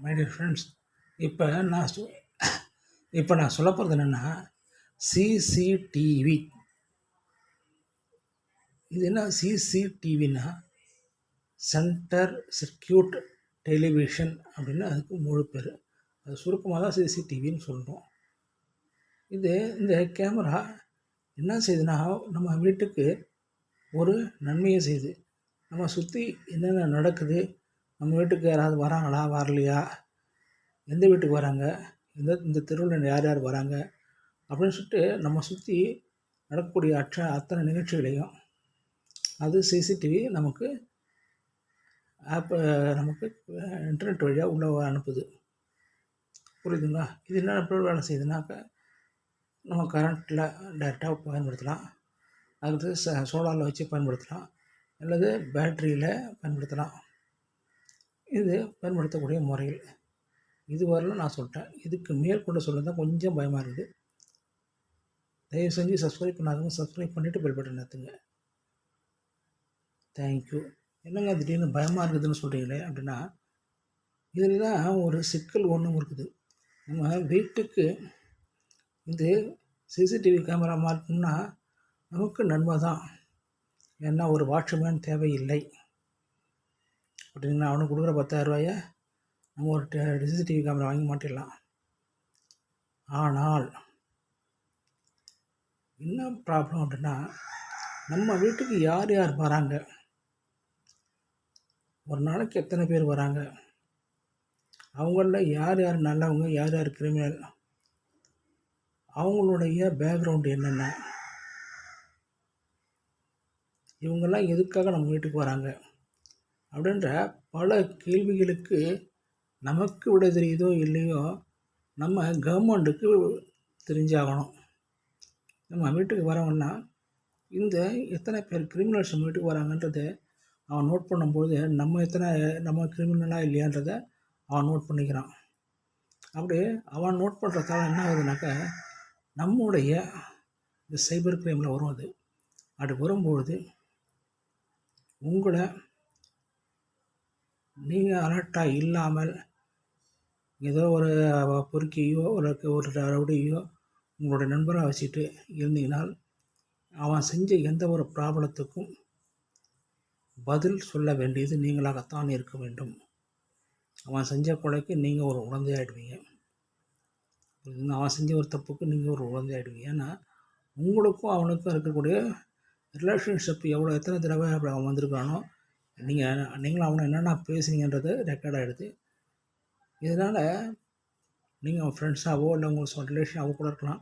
My dear friends இப்போ நான் சொ இப்போ நான் சொல்ல போகிறது என்னென்னா சிசிடிவி இது என்ன சிசிடிவினா சென்டர் சர்க்கியூட் டெலிவிஷன் அப்படின்னு அதுக்கு முழு பேர். அது சுருக்கமாக தான் சிசிடிவின்னு சொல்கிறோம் இது இந்த கேமரா என்ன செய்யுதுன்னா நம்ம வீட்டுக்கு ஒரு நன்மையை செய்யுது நம்ம சுற்றி என்னென்ன நடக்குது நம்ம வீட்டுக்கு யாராவது வராங்களா? வரலையா? எந்த வீட்டுக்கு வராங்க? எந்த இந்த தெருவில் யார் யார் வராங்க? அப்படின்னு சொல்லிட்டு நம்ம சுற்றி நடக்கக்கூடிய அற்ற அத்தனை நிகழ்ச்சிகளையும் அது சிசிடிவி நமக்கு ஆப்பை நமக்கு இன்டர்நெட் வழியாக உள்ள அனுப்புது. புரியுதுங்களா? இது என்ன எப்படி வேலை செய்யுதுனாக்க நம்ம கரண்ட்டில் டேரெக்டாக பயன்படுத்தலாம். அடுத்து ச சோலாரில் வச்சு பயன்படுத்தலாம். அல்லது பேட்ரியில் பயன்படுத்தலாம். இது பயன்படுத்தக்கூடிய முறைகள் இதுவரையிலும் நான் சொல்லிட்டேன். இதுக்கு மேற்கொண்டு சொல்கிறது தான் கொஞ்சம் பயமாக இருக்குது. தயவு செஞ்சு சப்ஸ்கிரைப் பண்ணாதவங்க சப்ஸ்கிரைப் பண்ணிவிட்டு பெல் பட்டன் நடத்துங்க தேங்க்யூ என்னங்க திடீர்னு பயமாக இருக்குதுன்னு சொல்கிறீங்களே அப்படின்னா இதில் தான் ஒரு சிக்கல் ஒன்றும் இருக்குது. நம்ம வீட்டுக்கு இது சிசிடிவி கேமரா மாட்டோம்னா நமக்கு நன்மை தான். ஏன்னா ஒரு வாட்ச்மேன் தேவையில்லை. அப்படின்னா அவனுக்கு கொடுக்குற பத்தாயிரரூவாய நம்ம ஒரு சிசிடிவி கேமரா வாங்கி மாட்டிடலாம். ஆனால் என்ன ப்ராப்ளம் அப்படின்னா நம்ம வீட்டுக்கு யார் யார் வராங்க? ஒரு நாளைக்கு எத்தனை பேர் வராங்க? அவங்களில் யார் யார் நல்லவங்க யார் யார் கிரிமினல் அவங்களுடைய பேக்ரவுண்டு என்னென்ன? இவங்கெல்லாம் எதுக்காக நம்ம வீட்டுக்கு வராங்க? அப்படின்ற பல கேள்விகளுக்கு நமக்கு விட தெரியுதோ இல்லையோ நம்ம கவர்மெண்ட்டுக்கு தெரிஞ்சாகணும். நம்ம வீட்டுக்கு வரவன்னா இந்த எத்தனை பேர் கிரிமினல்ஸ் நம்ம வீட்டுக்கு வராங்கன்றதை அவன் நோட் பண்ணும்போது நம்ம எத்தனை நம்ம கிரிமினலாக இல்லையான்றதை அவன் நோட் பண்ணிக்கிறான். அப்படி அவன் நோட் பண்ணுறதால என்ன ஆகுதுனாக்கா நம்முடைய இந்த சைபர் கிரைமில் வரும் அது. அப்படி வரும்பொழுது உங்களை நீங்கள் அலர்ட்டாக இல்லாமல் ஏதோ ஒரு பொறுக்கியோ ஒரு ஒரு ரவுடியோ உங்களுடைய நண்பராக வச்சுட்டு இருந்தீங்கனால் அவன் செஞ்ச எந்த ஒரு ப்ராப்ளத்துக்கும் பதில் சொல்ல வேண்டியது நீங்களாகத்தான் இருக்க வேண்டும். அவன் செஞ்ச கொலைக்கு நீங்கள் ஒரு உடந்தையாயிடுவீங்க அவன் செஞ்ச ஒரு தப்புக்கு நீங்கள் ஒரு உழந்தையாயிடுவீங்க ஏன்னா உங்களுக்கும் அவனுக்கும் இருக்கக்கூடிய ரிலேஷன்ஷிப் எவ்வளோ எத்தனை தடவை அப்படி அவன் வந்திருக்கானோ நீங்கள் நீங்களும் அவனை என்னென்ன பேசுனீங்கன்றது ரெக்கார்ட் ஆகிடுது இதனால் நீங்கள் அவன் ஃப்ரெண்ட்ஸாகவோ இல்லை உங்கள் ரிலேஷனாகவோ கூட இருக்கலாம்.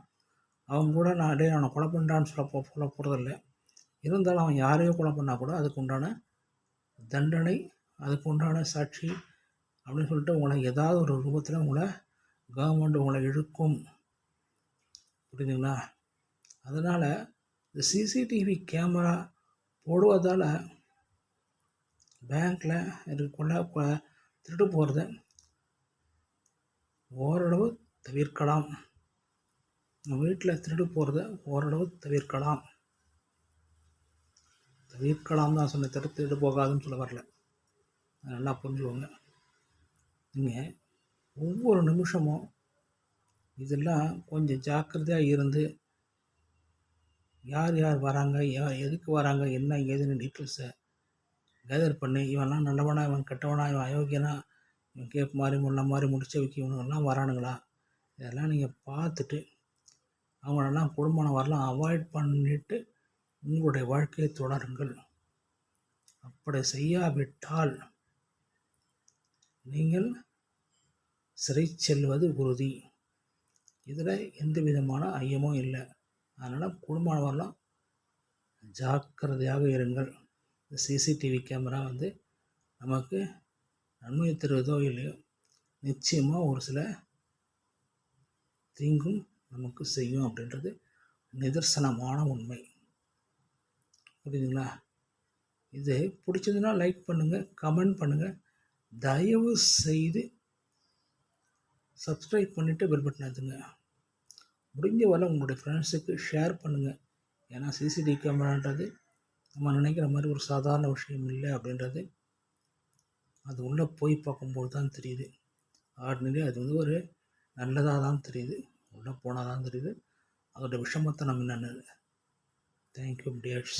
அவங்க கூட நான் டே அவனை கொலை பண்ணுறான்னு சொல்ல போ சொல்ல போகிறதில்ல இருந்தாலும் அவன் யாரையோ கொலை பண்ணால் கூட அதுக்கு உண்டான தண்டனை அதுக்கு உண்டான சாட்சி அப்படின்னு சொல்லிட்டு உங்களை ஏதாவது ஒரு ரூபத்தில் உங்களை கவர்மெண்ட் உங்களை இழுக்கும். புரியுதுங்களா? அதனால் இந்த சிசிடிவி கேமரா போடுவதால் பேங்க்கில் இருக்கக்குள்ள திருட்டு போகிறத ஓரளவு தவிர்க்கலாம். நம்ம வீட்டில் திருடு போகிறத ஓரளவு தவிர்க்கலாம். தவிர்க்கலாம் தான் சொன்ன தடுத்து திருட்டு போகாதுன்னு சொல்ல வரல. நல்லா புரிஞ்சுக்கோங்க. நீங்கள் ஒவ்வொரு நிமிஷமும் இதெல்லாம் கொஞ்சம் ஜாக்கிரதையாக இருந்து யார் யார் வராங்க யார் எதுக்கு வராங்க என்ன ஏதுன்னு டீட்டெயில்ஸை கேதர் பண்ணி. இவன்லாம் நல்லவனா இவன் கெட்டவனா இவன் அயோக்கியனா இவன் கேப் மாதிரி முன்ன மாதிரி முடிச்ச வைக்க இவனுங்கெல்லாம் வரானுங்களா? இதெல்லாம் நீங்கள் பார்த்துட்டு அவங்களெல்லாம் குடும்பம் வரலாம். அவாய்ட் பண்ணிவிட்டு உங்களுடைய வாழ்க்கையை தொடருங்கள். அப்படி செய்யாவிட்டால் நீங்கள் சிறை செல்வது உறுதி. இதில் எந்த விதமான ஐயமும் இல்லை. அதனால் குடும்பம் வரலாம். ஜாக்கிரதையாக இருங்கள். சிசிடிவி கேமரா வந்து நமக்கு நன்மை தருவதோ இல்லையோ நிச்சயமாக ஒரு சில தீங்கும் நமக்கு செய்யும் அப்படின்றது நிதர்சனமான உண்மை. புரியுதுங்களா? இது பிடிச்சதுன்னா லைக் பண்ணுங்கள் கமெண்ட் பண்ணுங்கள் தயவு செய்து சப்ஸ்கிரைப் பண்ணிவிட்டு பெல் பட்டன் எடுத்துங்க முடிஞ்ச வரை உங்களுடைய ஃப்ரெண்ட்ஸுக்கு ஷேர் பண்ணுங்கள் ஏன்னா சிசிடிவி கேமரான்றது நம்ம நினைக்கிற மாதிரி ஒரு சாதாரண விஷயம் இல்லை அப்படின்றது அது உள்ளே போய் பார்க்கும்போது தான் தெரியுது. ஆர்டினரி அது வந்து ஒரு நல்லதாக தான் தெரியுது. உள்ளே போனால் தான் தெரியுது. அதோட நம்ம என்னென்னு தேங்க்யூ டியர்ஸ்